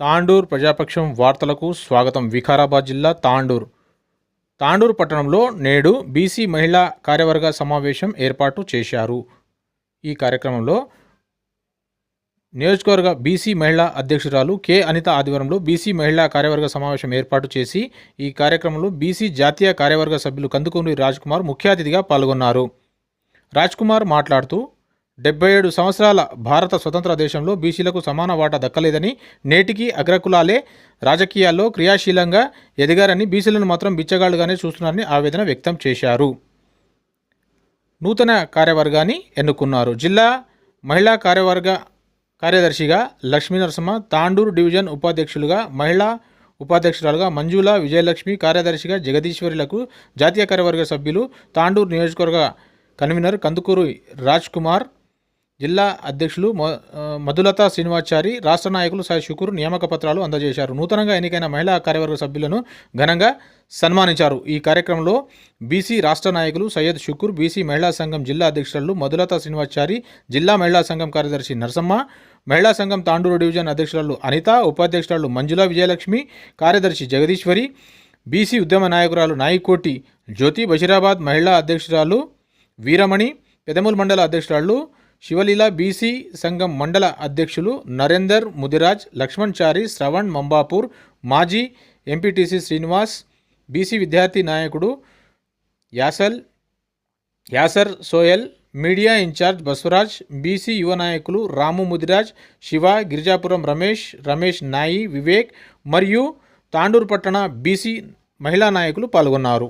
తాండూర్ ప్రజాపక్షం వార్తలకు స్వాగతం. వికారాబాద్ జిల్లా తాండూర్. తాండూర్ పట్టణంలో నేడు బీసీ మహిళా కార్యవర్గ సమావేశం ఏర్పాటు చేశారు. ఈ కార్యక్రమంలో నియోజకవర్గ బీసీ మహిళా అధ్యక్షురాలు కె అనిత ఆధ్వర్యంలో బీసీ మహిళా కార్యవర్గ సమావేశం ఏర్పాటు చేసి ఈ కార్యక్రమంలో బీసీ జాతీయ కార్యవర్గ సభ్యులు కందుకూరి రాజ్కుమార్ ముఖ్య అతిథిగా పాల్గొన్నారు. రాజ్కుమార్ మాట్లాడుతూ డెబ్బై ఏడు సంవత్సరాల భారత స్వతంత్ర దేశంలో బీసీలకు సమాన వాటా దక్కలేదని నేటికి అగ్రకులాలే రాజకీయాల్లో క్రియాశీలంగా ఎదిగారని బీసీలను మాత్రం బిచ్చగాళ్ళుగానే చూస్తున్నారని ఆవేదన వ్యక్తం చేశారు. నూతన కార్యవర్గాన్ని ఎన్నుకున్నారు. జిల్లా మహిళా కార్యవర్గ కార్యదర్శిగా లక్ష్మీ నరసింహ తాండూరు డివిజన్ ఉపాధ్యక్షులుగా మహిళా ఉపాధ్యక్షురాలుగా మంజుల విజయలక్ష్మి కార్యదర్శిగా జగదీశ్వరులకు జాతీయ కార్యవర్గ సభ్యులు తాండూరు నియోజకవర్గ కన్వీనర్ కందుకూరు రాజ్ కుమార్ జిల్లా అధ్యక్షులు మ- మధులత శ్రీనివాచారి రాష్ట్ర నాయకులు సాయి శుకూర్ నియామక పత్రాలు అందజేశారు. నూతనంగా ఎన్నికైన మహిళా కార్యవర్గ సభ్యులను ఘనంగా సన్మానించారు. ఈ కార్యక్రమంలో బీసీ రాష్ట్ర నాయకులు సయ్యద్ షుకూర్ బీసీ మహిళా సంఘం జిల్లా అధ్యక్షులు మధులత శ్రీనివాచారి జిల్లా మహిళా సంఘం కార్యదర్శి నరసమ్మ మహిళా సంఘం తాండూరు డివిజన్ అధ్యక్షురాలు అనిత ఉపాధ్యక్షురాలు మంజుల విజయలక్ష్మి కార్యదర్శి జగదీశ్వరి బీసీ ఉద్యమ నాయకురాలు నాయికోటి జ్యోతి బషీరాబాద్ మహిళా అధ్యక్షురాలు వీరమణి పెదమూల్ మండల అధ్యక్షురాలు శివలీల బీసీ సంఘం మండల అధ్యక్షులు నరేందర్ ముదిరాజ్ లక్ష్మణ్ చారి శ్రవణ్ మంబాపూర్ మాజీ ఎంపీటీసీ శ్రీనివాస్ బీసీ విద్యార్థి నాయకుడు యాసల్ Yasar social media incharge Basavaraj BC యువ నాయకులు రాము ముదిరాజ్ శివ గిరిజాపురం రమేష్ రమేష్ నాయి వివేక్ మరియు తాండూరు పట్టణ బీసీ మహిళా నాయకులు పాల్గొన్నారు.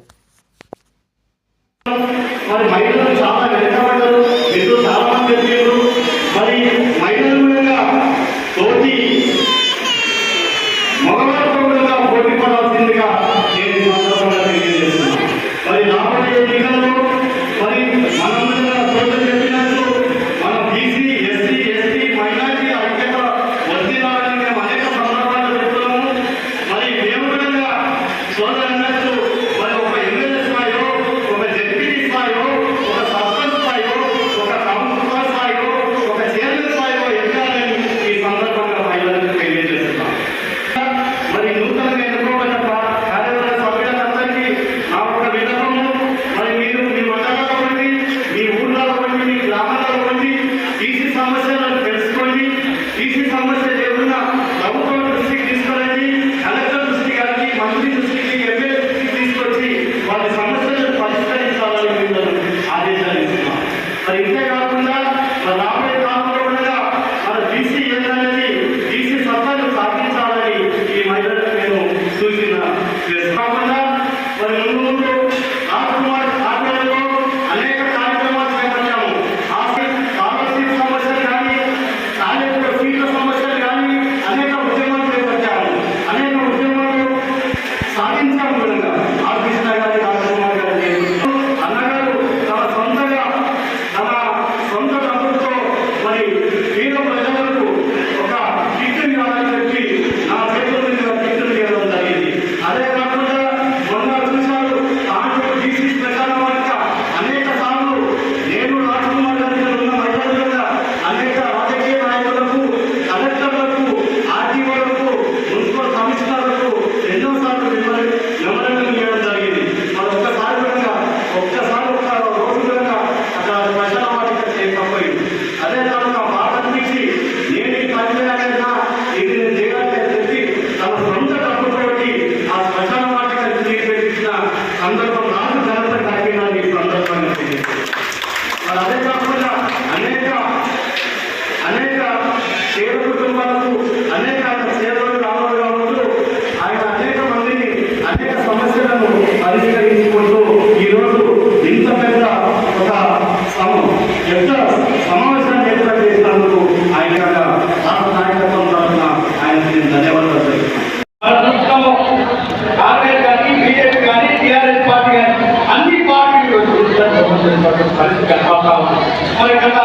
పరిస్థితి కనపడతా ఉంది మరి గత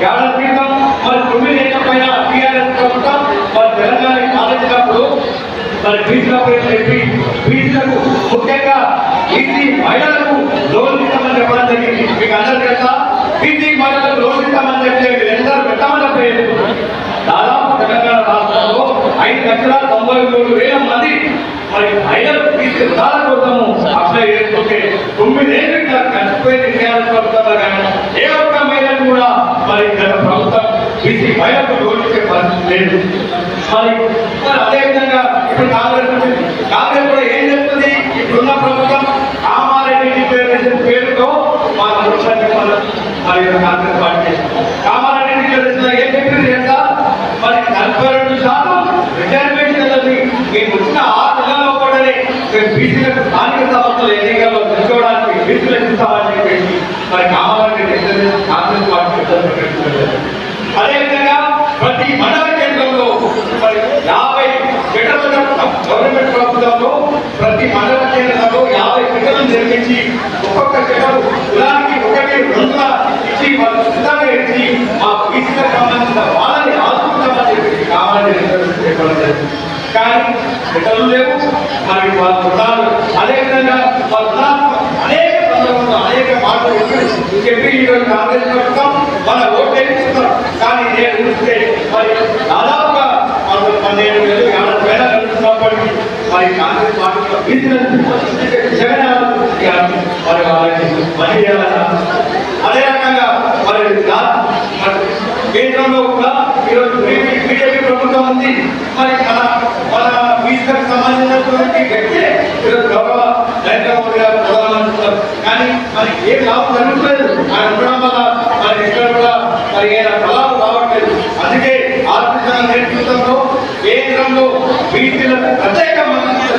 ఏడాది క్రితం మరి తొమ్మిది ఏళ్ళపైన టీఆర్ఎస్ ప్రభుత్వం మరి తెలంగాణ సాధించినప్పుడు మరి బీసీలపై చెప్పి బీసీలకు ముఖ్యంగా బీసీ మహిళలకు లోన్ ఇస్తామని చెప్పడం జరిగింది మీకు అందరికీ తెలుసా బీసీ మహిళలకు లోన్ ఇస్తామని చెప్తే మీరు ఎందరూ పెట్టమని దాదాపు తెలంగాణ రాష్ట్రంలో ఐదు లక్షల తొంభై మూడు వేల మంది మరి మహిళలు బీసీ కులాల కోసము అప్లై చేసుకుంటే తొమ్మిదేళ్ళు ఇట్లా కష్టపోయి నిర్ణయాలు పడుతున్నారు కానీ ఏ ఒక్క మహిళను కూడా మరి గత ప్రభుత్వం బీసీ మహిళలకు జోడించే పరిస్థితి లేదు. మరి మరి అదేవిధంగా ఇప్పుడు కాంగ్రెస్ ఉంది. కాంగ్రెస్ కూడా ఏం చెప్తుంది ఇప్పుడున్న ప్రభుత్వం కామారెడ్డి డిక్లరేషన్ పేరుతో మా ప్రభుత్వాన్ని మన- మరి కాంగ్రెస్ పార్టీ కామారెడ్డి డిక్లరేషన్ ఏం చెప్పింది తెలుసా మరి నలభై రెండు శాతం రిజర్వేషన్లని మేము వచ్చిన ఆరు నెలల్లో కూడా మేము బీసీలకు స్థానిక సంస్థల ఎన్నికల్లో తెచ్చుకోవడానికి బీసీలకు ఇస్తామని చెప్పేసి మరి కావాలని కాంగ్రెస్ పార్టీ అదేవిధంగా ప్రతి మండల కేంద్రంలో మరి యాభై ఫెడరల్ గవర్నమెంట్ ప్రభుత్వంలో ప్రతి మండల కేంద్రంలో యాభై ఫెడరల్ నిర్మించి ఒక్కొక్క ఫెడరల్ కులానికి ఒకటి రెండుల ఇచ్చి వాళ్ళు సిద్ధంగా ఇచ్చి మా బీసీలకు సంబంధించిన వాళ్ళని ఆదుకుంటామని చెప్పేసి కావాలని చెప్పడం జరిగింది. కానీ ఫెడరల్ లేవు. మరి వాళ్ళ కులాలు అదేవిధంగా వాళ్ళ కులాలు అనేక సందర్భంలో అనేక మాటలు చెప్పి ఈరోజు కాంగ్రెస్ ప్రభుత్వం మన ఓట్లు వేయించుకున్నారు. కానీ నేను చూస్తే మరి దాదాపుగా మన పన్నెండు వేలు యాభై వేల కలుగుతున్నప్పటికీ మరి కాంగ్రెస్ పార్టీలో బిజినెస్ జగన్ మరి వాళ్ళకి పని చేయాలన్నా అదే రకంగా మరి రా- మరి కేంద్రంలో కూడా ఈరోజు బీజేపీ ప్రభుత్వం ఉంది మరి మన మన బీసీలకు సంబంధించినటువంటి వ్యక్తే ఈరోజు గౌరవ నరేంద్ర మోడీ గారు ప్రధానమంత్రి కానీ మరి ఏం లాభం జరుగుతుంది ఆయన ఉండడం వల్ల మరి ఇక్కడ కూడా మరి ఏదైనా ఫలాలు రావట్లేదు. అందుకే ఆర్థిక నేతృత్వంలో కేంద్రంలో బీసీలకు ప్రత్యేక మంత్రి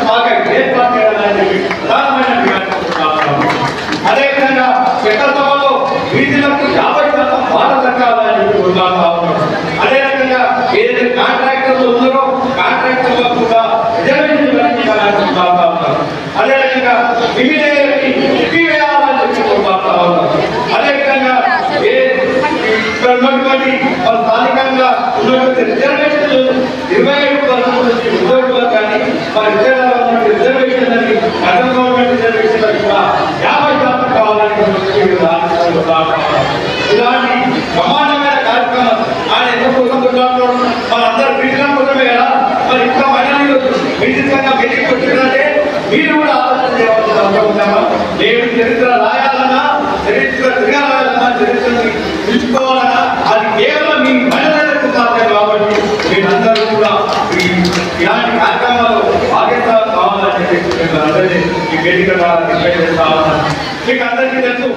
ఇలాంటి బ్రహ్మాండమైన కార్యక్రమం ఆయన ఎందుకు కోసం కొట్లాడుతున్నాడు మనందరూ బీజం కోసమే కదా మరి ఇంకా మహిళలు బయటికి వచ్చిందంటే మీరు కూడా ఆలోచన చేయవలసిన అవసరం నేను చరిత్ర రాయాలన్నా చరిత్ర తిరగాలన్నా చరిత్ర నిలుచుకోవాలన్నా అది కేవలం మీ మహిళలకు సాధ్యం కాబట్టి మీరందరూ కూడా ఈ ఇలాంటి కార్యక్రమాలు భాగ్యత కావాలని చెప్పి మేము అందరినీ ఈ వేదిక ద్వారా రిక్వెస్ట్ చేస్తా ఉన్నాను మీకు అందరికీ తెలుసు